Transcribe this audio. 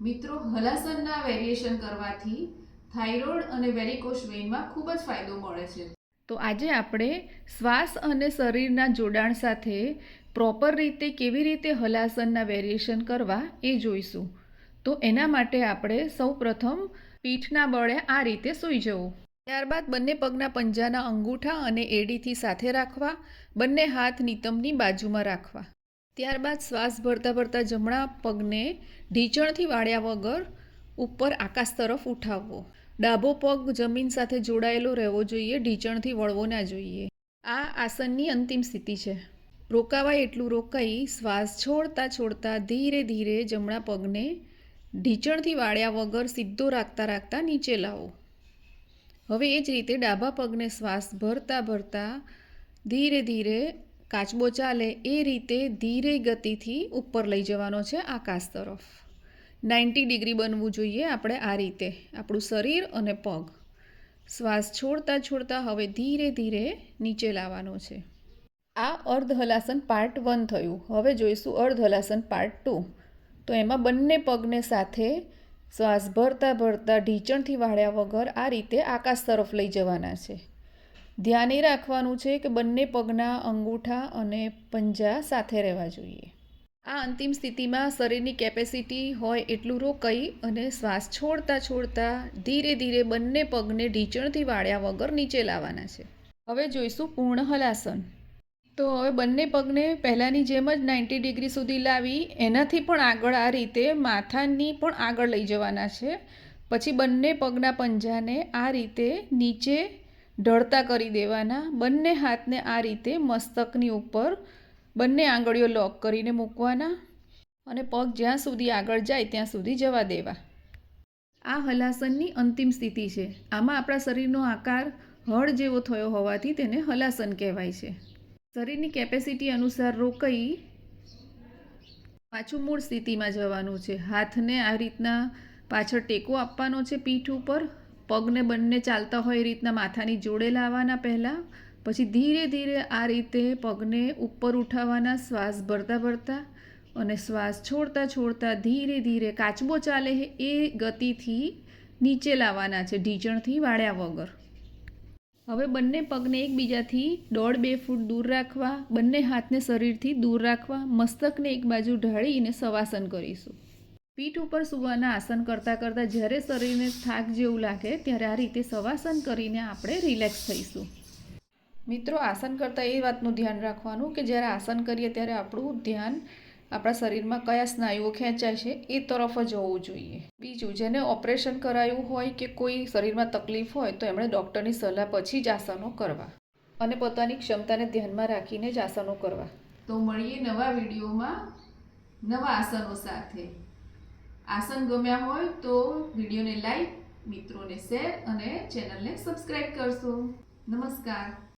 મિત્રો, હલાસનના વેરિએશન કરવાથી થાઇરોઇડ અને વેરિકોશ વેઇનમાં ખૂબ જ ફાયદો મળે છે. તો આજે આપણે શ્વાસ અને શરીરના જોડાણ સાથે પ્રોપર રીતે કેવી રીતે હલાસનના વેરિએશન કરવા એ જોઈશું. તો એના માટે આપણે સૌ પ્રથમ પીઠના બળે આ રીતે સૂઈ જવું. ત્યારબાદ બંને પગના પંજાના અંગૂઠા અને એડીથી સાથે રાખવા, બંને હાથ નિતંબની બાજુમાં રાખવા. ત્યારબાદ શ્વાસ ભરતા ભરતા જમણા પગને ઢીંચણથી વાળ્યા વગર ઉપર આકાશ તરફ ઉઠાવવો. ડાબો પગ જમીન સાથે જોડાયેલો રહેવો જોઈએ, ઢીંચણથી વળવો ના જોઈએ. આ આસનની અંતિમ સ્થિતિ છે. રોકાવાય એટલું રોકાઈ શ્વાસ છોડતા છોડતા ધીરે ધીરે જમણા પગને ઢીંચણથી વાળ્યા વગર સીધો રાખતા રાખતા નીચે લાવો. હવે એ જ રીતે ડાબા પગને શ્વાસ ભરતા ભરતા ધીરે ધીરે કાચબો ચાલે એ રીતે ધીરે ગતિથી ઉપર લઈ જવાનો છે આકાશ તરફ. નાઇન્ટી ડિગ્રી બનવું જોઈએ આપણે આ રીતે, આપણું શરીર અને પગ. શ્વાસ છોડતા છોડતા હવે ધીરે ધીરે નીચે લાવવાનો છે. આ અર્ધ હલાસન પાર્ટ વન થયું. હવે જોઈશું અર્ધ હલાસન પાર્ટ ટુ તો એમાં બંને પગને સાથે શ્વાસ ભરતા ભરતા ઢીંચણથી વાળ્યા વગર આ રીતે આકાશ તરફ લઈ જવાના છે. ધ્યાન રાખવાનું છે કે બંને પગના અંગૂઠા અને પંજા સાથે રહેવા જોઈએ. આ અંતિમ સ્થિતિમાં શરીરની કેપેસિટી હોય એટલું રોકાઈ અને શ્વાસ છોડતા છોડતા ધીરે ધીરે બંને પગને ઢીંચણથી વાળ્યા વગર નીચે લાવવાના છે. હવે જોઈશું પૂર્ણ હલાસન. તો હવે બંને પગને પહેલાંની જેમ જ નાઇન્ટી ડિગ્રી સુધી લાવી, એનાથી પણ આગળ આ રીતે માથાની પણ આગળ લઈ જવાના છે. પછી બંને પગના પંજાને આ રીતે નીચે ઢળતા કરી દેવાના. બંને હાથને આ રીતે મસ્તકની ઉપર બંને આંગળીઓ લોક કરીને મૂકવાના અને પગ જ્યાં સુધી આગળ જાય ત્યાં સુધી જવા દેવા. આ હલાસનની અંતિમ સ્થિતિ છે. આમાં આપણા શરીરનો આકાર હળ જેવો થયો હોવાથી તેને હલાસન કહેવાય છે. શરીરની કેપેસિટી અનુસાર રોકાઈ પાછું મૂળ સ્થિતિમાં જવાનું છે. હાથને આ રીતના પાછળ ટેકો આપવાનો છે, પીઠ ઉપર. પગને બંને ચાલતા હોય એ રીતના માથાની જોડે લાવવાના પહેલાં, પછી ધીરે ધીરે આ રીતે પગને ઉપર ઉઠાવવાના શ્વાસ ભરતા ભરતા અને શ્વાસ છોડતા છોડતા ધીરે ધીરે કાચબો ચાલે એ ગતિથી નીચે લાવવાના છે, ઢીંચણથી વાળ્યા વગર. હવે બંને પગને એકબીજાથી દોઢ બે ફૂટ દૂર રાખવા, બંને હાથને શરીરથી દૂર રાખવા, મસ્તકને એક બાજુ ઢાળીને સવાસન કરીશું. પીઠ ઉપર સુવાના આસન કરતાં કરતાં જ્યારે શરીરને થાક જેવું લાગે, ત્યારે આ રીતે સવાસન કરીને આપણે રિલેક્સ થઈશું. મિત્રો, આસન કરતાં એ વાતનું ધ્યાન રાખવાનું કે જ્યારે આસન કરીએ ત્યારે આપણું ધ્યાન આપણા શરીરમાં કયા સ્નાયુઓ ખેંચાય છે એ તરફ જ હોવું જોઈએ. બીજું, જેને ઓપરેશન કરાયું હોય કે કોઈ શરીરમાં તકલીફ હોય, તો એમણે ડૉક્ટરની સલાહ પછી જ આસનો કરવા અને પોતાની ક્ષમતાને ધ્યાનમાં રાખીને જ આસનો કરવા. તો મળીએ નવા વિડીયોમાં નવા આસનો સાથે. આસન ગમ્યા હોય તો વિડીયોને લાઈક મિત્રોને શેર અને ચેનલને સબસ્ક્રાઈબ કરશો. નમસ્કાર.